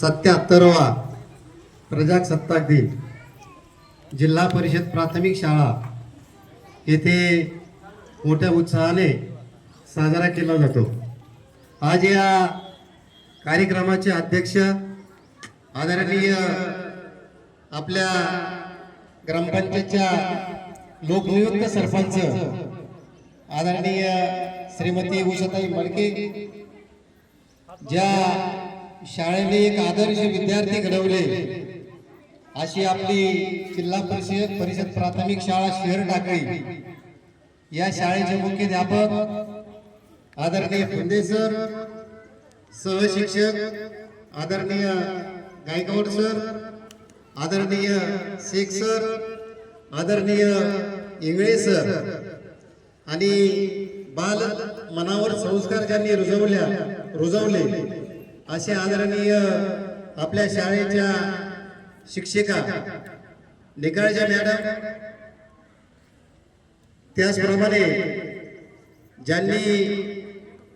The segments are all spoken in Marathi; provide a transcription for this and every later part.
सत्याहत्तरवा प्रजासत्ताक दिन. जिल्हा परिषद प्राथमिक शाळा. येथे मोठ्या उत्साहाने साजरा केला जातो. आज या कार्यक्रमाचे अध्यक्ष आदरणीय आपल्या ग्रामपंचायतच्या लोकनियुक्त सरपंच आदरणीय श्रीमती उषाताई मडके ज्या शाळेने एक आदर्श विद्यार्थी घडवले अशी आपली जिल्हा परिषद परिषद प्राथमिक शाळा शहर टाकळी या शाळेचे मुख्याध्यापक आदरणीय फुंदे सर सहशिक्षक आदरणीय गायकवाड सर आदरणीय शेख सर आदरणीय इंगळे सर आणि बाल मनावर संस्कार ज्यांनी रुजवल्या रुजवले असे आदरणीय आपल्या शाळेच्या शिक्षिका निकाळच्या मॅडम त्याचप्रमाणे ज्यांनी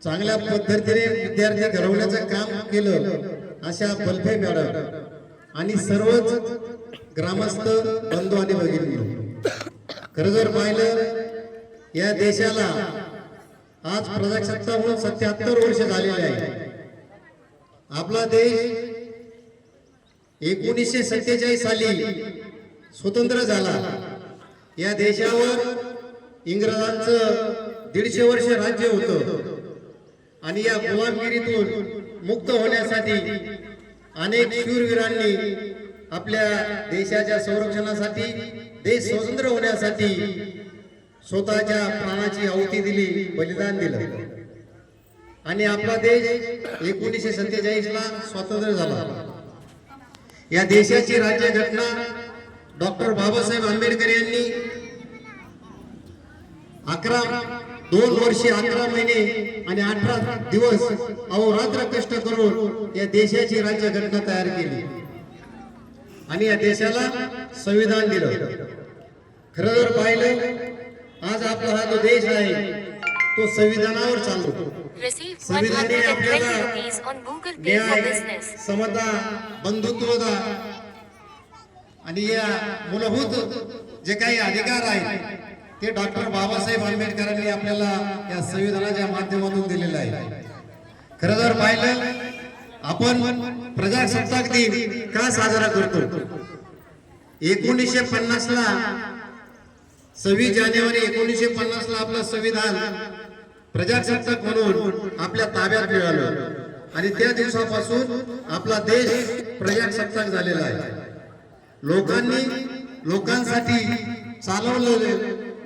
चांगल्या पद्धतीने विद्यार्थी घडवण्याचं काम केलं अशा बल्फे मॅडम आणि सर्वच ग्रामस्थ बंधू आणि भगिनी. खरं जर पाहिलं या देशाला आज प्रजासत्ताक म्हणून सत्याहत्तर वर्ष झालेले आहे. आपला देश एकोणीसशे सत्तेचाळीस साली स्वतंत्र झाला. या देशावर इंग्रजांचं दीडशे वर्ष राज्य होतं. आणि या गुलामगिरीतून मुक्त होण्यासाठी अनेक शूरवीरांनी आपल्या देशाच्या संरक्षणासाठी देश स्वतंत्र होण्यासाठी स्वतःच्या प्राणाची आहुती दिली बलिदान दिलं. आणि आपला देश एकोणीसशे सत्तेचाळीस ला स्वतंत्र झाला. या देशाची राज्यघटना डॉक्टर बाबासाहेब आंबेडकर यांनी अकरा दोन वर्षे अकरा महिने आणि अठरा दिवस अहोरात्र कष्ट करून या देशाची राज्यघटना तयार केली. आणि या देशाला संविधान दिलं. खरं जर पाहिलं आज आपला हा जो देश आहे तो संविधानावर चालतो. संविधानाने 120 आपल्याला न्याय. समता बंधुत्वता आणि या मूलभूत जे काही अधिकार आहेत ते डॉक्टर बाबासाहेब आंबेडकरांनी आपल्याला या संविधानाच्या माध्यमातून दिलेलं आहे. खरं जर पाहिलं आपण प्रजासत्ताक दिन का साजरा करतो? एकोणीसशे पन्नास ला सव्वीस जानेवारी एकोणीसशे पन्नास ला आपलं संविधान प्रजासत्ताक म्हणून आपल्या ताब्यात मिळालं. आणि त्या दिवसापासून आपला देश प्रजासत्ताक झालेला आहे. लोकांनी लोकांसाठी चालवलेले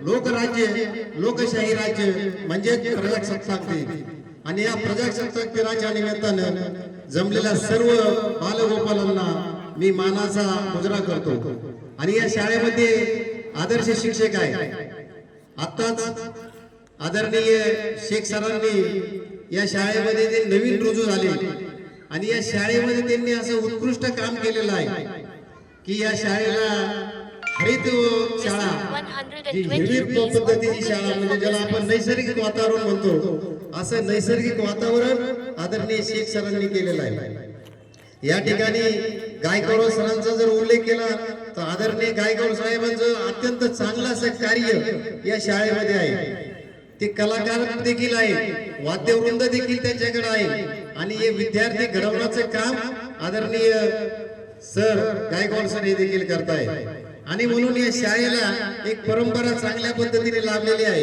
लोकराज्य लोकशाही राज्य म्हणजे प्रजासत्ताक दिन. आणि या प्रजासत्ताक दिनाच्या निमित्तानं जमलेल्या सर्व बालगोपालांना मी मानाचा मुजरा करतो. आणि या शाळेमध्ये आदर्श शिक्षक आहे आत्ताच आदरणीय शेख सरांनी या शाळेमध्ये ते नवीन रुजू झाले. आणि या शाळेमध्ये त्यांनी असं उत्कृष्ट काम केलेलं आहे की या शाळेला हरित शाळा जी हिरवी पद्धतीची शाळा म्हणजे ज्याला आपण नैसर्गिक वातावरण म्हणतो असं नैसर्गिक वातावरण आदरणीय शेख सरांनी केलेलं आहे. या ठिकाणी गायकवाड सरांचा जर उल्लेख केला तर आदरणीय गायकवाड साहेबांचं अत्यंत चांगलं असं कार्य या शाळेमध्ये आहे. ते कलाकार देखील आहे वाद्यवृंद देखील त्यांच्याकडे आहे. आणि हे विद्यार्थी घडवण्याचं काम आदरणीय सर गायकवाड सर हे देखील करताय. आणि म्हणून या शाळेला एक परंपरा चांगल्या पद्धतीने लाभलेली आहे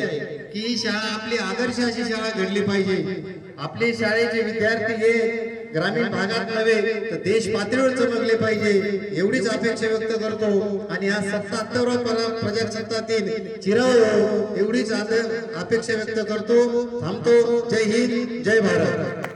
की ही शाळा आपली आदर्श अशी शाळा घडली पाहिजे. आपले शाळेचे विद्यार्थी हे ग्रामीण भागात नव्हे तर देश पातळीवर चमकले पाहिजे एवढीच अपेक्षा व्यक्त करतो. आणि हा सत्ताहत्तर प्रजासत्ताक चिराव एवढीच अपेक्षा व्यक्त करतो. थांबतो. जय हिंद जय भारत.